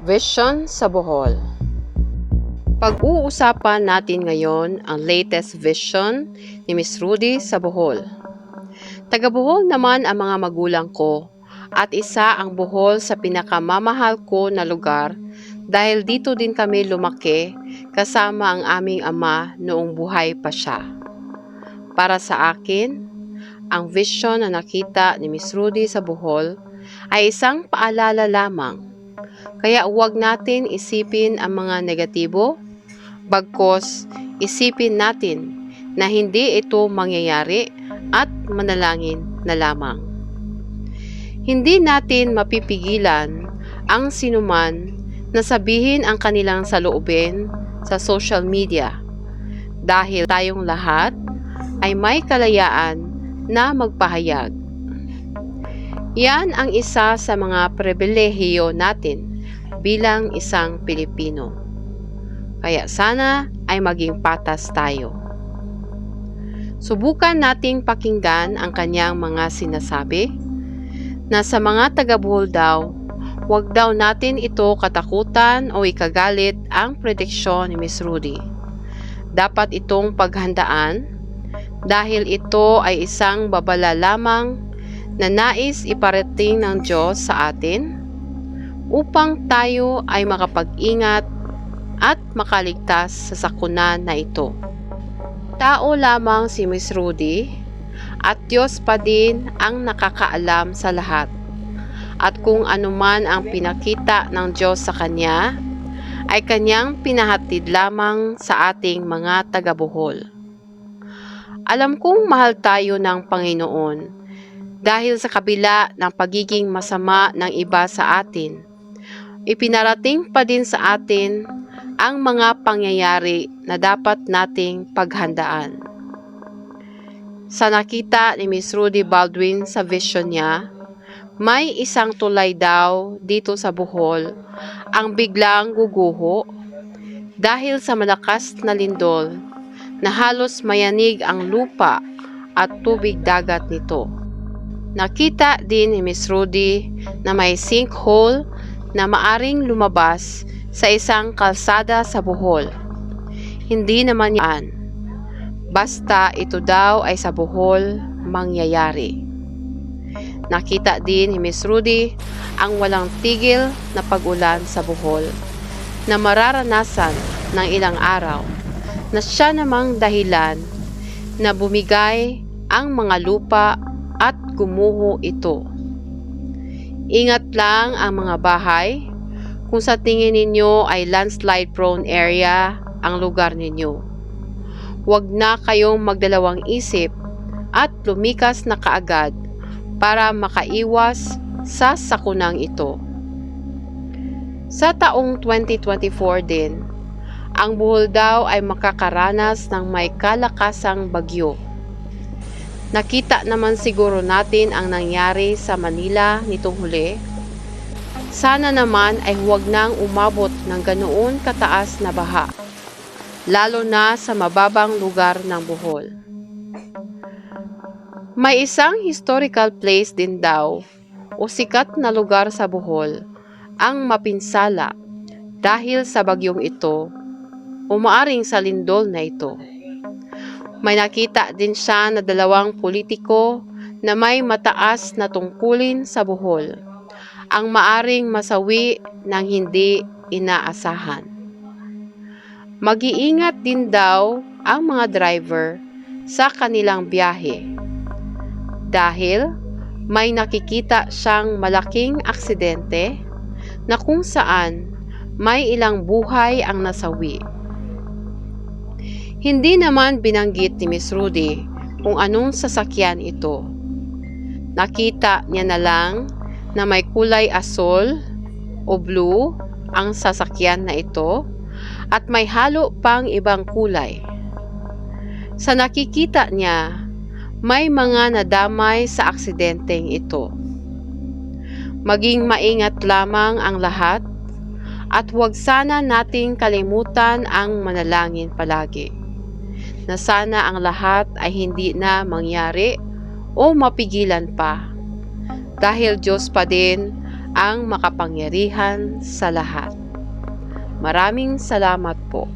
Vision sa Bohol Pag-uusapan natin ngayon ang latest vision ni Miss Rudy sa Bohol. Taga Bohol naman ang mga magulang ko at isa ang Bohol sa pinakamamahal ko na lugar dahil dito din kami lumaki kasama ang aming ama noong buhay pa siya. Para sa akin, ang vision na nakita ni Miss Rudy sa Bohol ay isang paalala lamang. Kaya huwag natin isipin ang mga negatibo, bagkos isipin natin na hindi ito mangyayari at manalangin na lamang. Hindi natin mapipigilan ang sinuman na sabihin ang kanilang saloobin sa social media dahil tayong lahat ay may kalayaan na magpahayag. Yan ang isa sa mga pribilehiyo natin bilang isang Pilipino. Kaya sana ay maging patas tayo. Subukan nating pakinggan ang kanyang mga sinasabi na sa mga taga-Bohol daw, huwag daw natin ito katakutan o ikagalit ang prediksyon ni Miss Rudy. Dapat itong paghandaan dahil ito ay isang babala lamang na nais iparating ng Diyos sa atin upang tayo ay makapag-ingat at makaligtas sa sakunan na ito. Tao lamang si Miss Rudy at Diyos pa din ang nakakaalam sa lahat. At kung anuman ang pinakita ng Diyos sa Kanya, ay Kanyang pinahatid lamang sa ating mga taga-buhol. Alam kong mahal tayo ng Panginoon dahil sa kabila ng pagiging masama ng iba sa atin, ipinarating pa din sa atin ang mga pangyayari na dapat nating paghandaan. Sa nakita ni Miss Rudy Baldwin sa vision niya, may isang tulay daw dito sa Bohol ang biglang guguho dahil sa malakas na lindol na halos mayanig ang lupa at tubig dagat nito. Nakita din ni Miss Rudy na may sinkhole na maaring lumabas sa isang kalsada sa Bohol. Hindi naman yan. Basta ito daw ay sa Bohol mangyayari. Nakita din ni Miss Rudy ang walang tigil na pag-ulan sa Bohol na mararanasan ng ilang araw na siya namang dahilan na bumigay ang mga lupa gumuho ito. Ingat lang ang mga bahay kung sa tingin ninyo ay landslide prone area ang lugar ninyo. Huwag na kayong magdalawang isip at lumikas na kaagad para makaiwas sa sakunang ito. Sa taong 2024 din, ang buhol daw ay makakaranas ng may kalakasang bagyo Nakita naman siguro natin ang nangyari sa Manila nitong huli. Sana naman ay huwag nang umabot ng ganoon kataas na baha, lalo na sa mababang lugar ng Bohol. May isang historical place din daw o sikat na lugar sa Bohol ang mapinsala dahil sa bagyong ito o maaring sa lindol na ito. May nakita din siya na dalawang politiko na may mataas na tungkulin sa buhol ang maaring masawi ng hindi inaasahan. Mag-iingat din daw ang mga driver sa kanilang biyahe dahil may nakikita siyang malaking aksidente na kung saan may ilang buhay ang nasawi. Hindi naman binanggit ni Miss Rudy kung anong sasakyan ito. Nakita niya na lang na may kulay asol o blue ang sasakyan na ito at may halo pang ibang kulay. Sa nakikita niya, may mga nadamay sa aksidenteng ito. Maging maingat lamang ang lahat at huwag sana nating kalimutan ang manalangin palagi na sana ang lahat ay hindi na mangyari o mapigilan pa. Dahil Diyos pa din ang makapangyarihan sa lahat. Maraming salamat po.